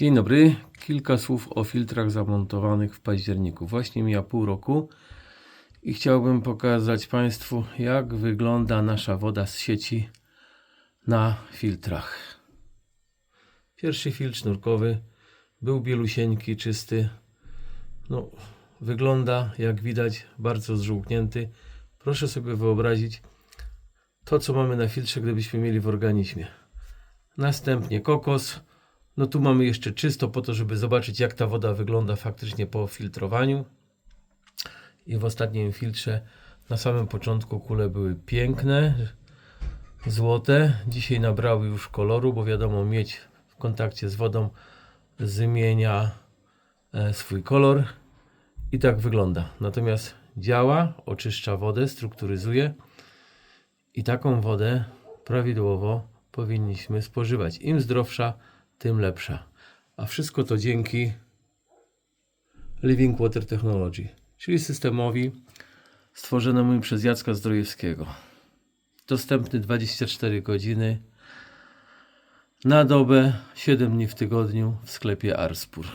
Dzień dobry. Kilka słów o filtrach zamontowanych w październiku. Właśnie mija pół roku i chciałbym pokazać Państwu, jak wygląda nasza woda z sieci na filtrach. Pierwszy filtr sznurkowy był bielusieńki, czysty. No, wygląda, jak widać, bardzo zżółknięty. Proszę sobie wyobrazić to, co mamy na filtrze, gdybyśmy mieli w organizmie. Następnie kokos. No tu mamy jeszcze czysto po to, żeby zobaczyć jak ta woda wygląda faktycznie po filtrowaniu. I w ostatnim filtrze na samym początku kule były piękne, złote. Dzisiaj nabrały już koloru, bo wiadomo miedź w kontakcie z wodą zmienia e, swój kolor i tak wygląda. Natomiast działa, oczyszcza wodę, strukturyzuje i taką wodę prawidłowo powinniśmy spożywać. Im zdrowsza, tym lepsza. A wszystko to dzięki Living Water Technology, czyli systemowi stworzonemu przez Jacka Zdrojewskiego. Dostępny 24 godziny na dobę, 7 dni w tygodniu w sklepie Arspur.